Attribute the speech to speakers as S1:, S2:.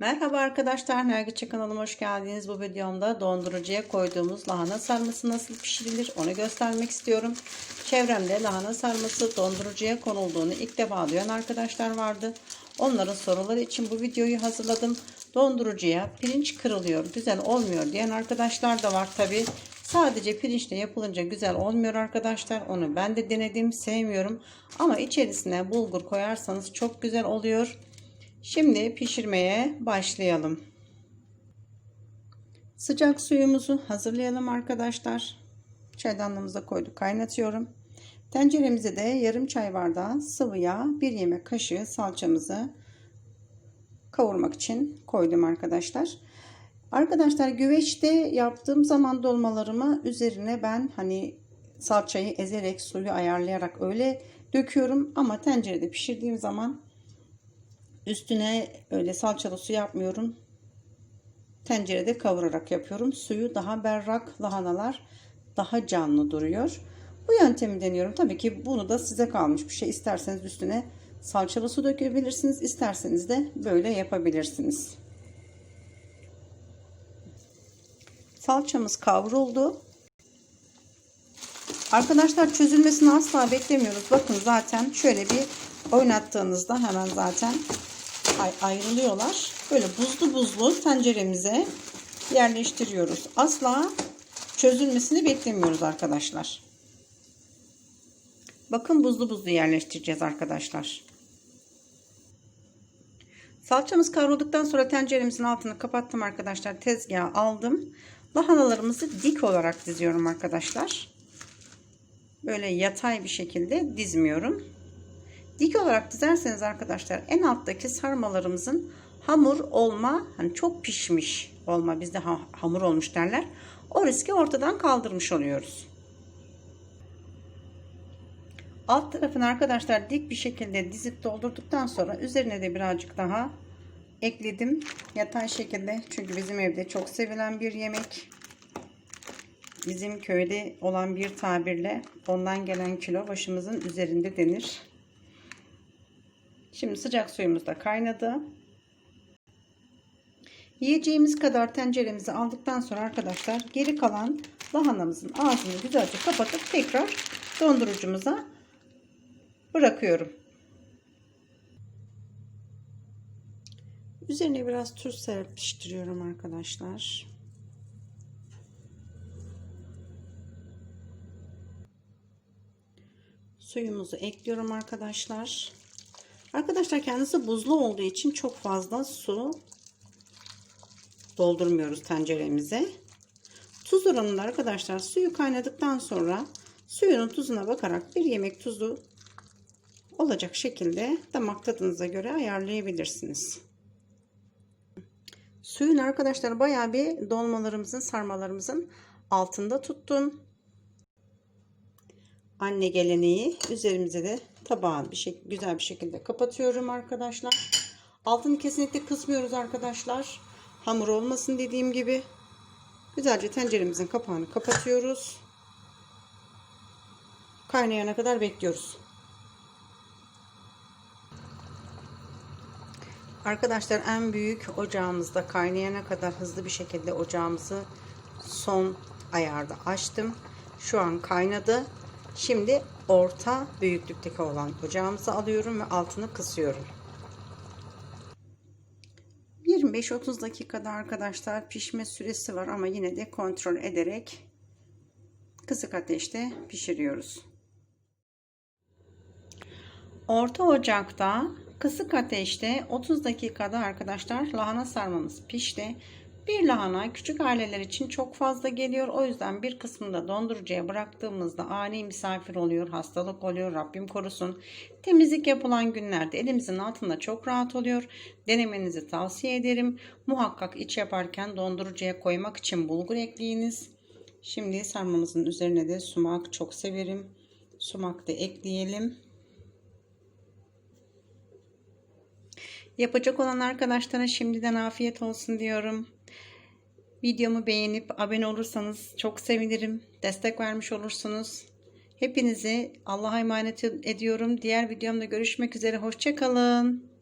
S1: Merhaba arkadaşlar, Nergiçe kanalıma hoş geldiniz. Bu videomda dondurucuya koyduğumuz lahana sarması nasıl pişirilir onu göstermek istiyorum. Çevremde lahana sarması dondurucuya konulduğunu ilk defa duyan arkadaşlar vardı. Onların soruları için bu videoyu hazırladım. Dondurucuya pirinç kırılıyor, güzel olmuyor diyen arkadaşlar da var tabi. Sadece pirinçle yapılınca güzel olmuyor arkadaşlar. Onu ben de denedim, sevmiyorum. Ama içerisine bulgur koyarsanız çok güzel oluyor. Şimdi pişirmeye başlayalım. Sıcak suyumuzu hazırlayalım arkadaşlar. Çaydanlığımıza koyduk kaynatıyorum. Tenceremize de yarım çay bardağı sıvı yağ, bir yemek kaşığı salçamızı kavurmak için koydum arkadaşlar. Arkadaşlar güveçte yaptığım zaman dolmalarımı üzerine ben hani salçayı ezerek suyu ayarlayarak öyle döküyorum ama tencerede pişirdiğim zaman Üstüne öyle salçalı su yapmıyorum. Tencerede kavurarak yapıyorum. Suyu daha berrak, lahanalar daha canlı duruyor. Bu yöntemi deniyorum. Tabii ki bunu da size kalmış bir şey. İsterseniz üstüne salçalı su dökebilirsiniz. İsterseniz de böyle yapabilirsiniz. Salçamız kavruldu. Arkadaşlar çözülmesini asla beklemiyoruz. Bakın zaten şöyle bir oynattığınızda hemen zaten ayrılıyorlar. Böyle buzlu buzlu tenceremize yerleştiriyoruz. Asla çözülmesini beklemiyoruz arkadaşlar. Bakın buzlu buzlu yerleştireceğiz arkadaşlar. Salçamız kavrulduktan sonra tenceremizin altını kapattım arkadaşlar. Tezgaha aldım. Lahanalarımızı dik olarak diziyorum arkadaşlar. Böyle yatay bir şekilde dizmiyorum. Dik olarak dizerseniz arkadaşlar en alttaki sarmalarımızın hamur olma hani çok pişmiş olma bizde ha, hamur olmuş derler. O riski ortadan kaldırmış oluyoruz. Alt tarafını arkadaşlar dik bir şekilde dizip doldurduktan sonra üzerine de birazcık daha ekledim. Yatay şekilde çünkü bizim evde çok sevilen bir yemek. Bizim köyde olan bir tabirle ondan gelen kilo başımızın üzerinde denir. Şimdi sıcak suyumuz da kaynadı. Yiyeceğimiz kadar tenceremizi aldıktan sonra arkadaşlar geri kalan lahanamızın ağzını güzelce kapatıp tekrar dondurucumuza bırakıyorum. Üzerine biraz tuz serpiştiriyorum arkadaşlar. Suyumuzu ekliyorum arkadaşlar. Arkadaşlar kendisi buzlu olduğu için çok fazla su doldurmuyoruz tenceremize. Tuz oranında arkadaşlar suyu kaynadıktan sonra suyunun tuzuna bakarak bir yemek tuzu olacak şekilde damak tadınıza göre ayarlayabilirsiniz. Suyun arkadaşlar bayağı bir dolmalarımızın sarmalarımızın altında tuttum. Anne geleneği üzerimize de tabağın bir şey, güzel bir şekilde kapatıyorum arkadaşlar. Altını kesinlikle kısmıyoruz arkadaşlar. Hamur olmasın dediğim gibi. Güzelce tenceremizin kapağını kapatıyoruz. Kaynayana kadar bekliyoruz. Arkadaşlar en büyük ocağımızda kaynayana kadar hızlı bir şekilde ocağımızı son ayarda açtım. Şu an kaynadı. Şimdi orta büyüklükteki olan ocağımızı alıyorum ve altını kısıyorum. 25-30 dakikada arkadaşlar pişme süresi var ama yine de kontrol ederek kısık ateşte pişiriyoruz. Orta ocakta kısık ateşte 30 dakikada arkadaşlar lahana sarmamız pişti. Bir lahana küçük aileler için çok fazla geliyor. O yüzden bir kısmını da dondurucuya bıraktığımızda ani misafir oluyor, hastalık oluyor. Rabbim korusun. Temizlik yapılan günlerde elimizin altında çok rahat oluyor. Denemenizi tavsiye ederim. Muhakkak iç yaparken dondurucuya koymak için bulgur ekleyiniz. Şimdi sarmamızın üzerine de sumak çok severim. Sumak da ekleyelim. Yapacak olan arkadaşlara şimdiden afiyet olsun diyorum. Videomu beğenip abone olursanız çok sevinirim. Destek vermiş olursunuz. Hepinizi Allah'a emanet ediyorum. Diğer videomda görüşmek üzere. Hoşçakalın.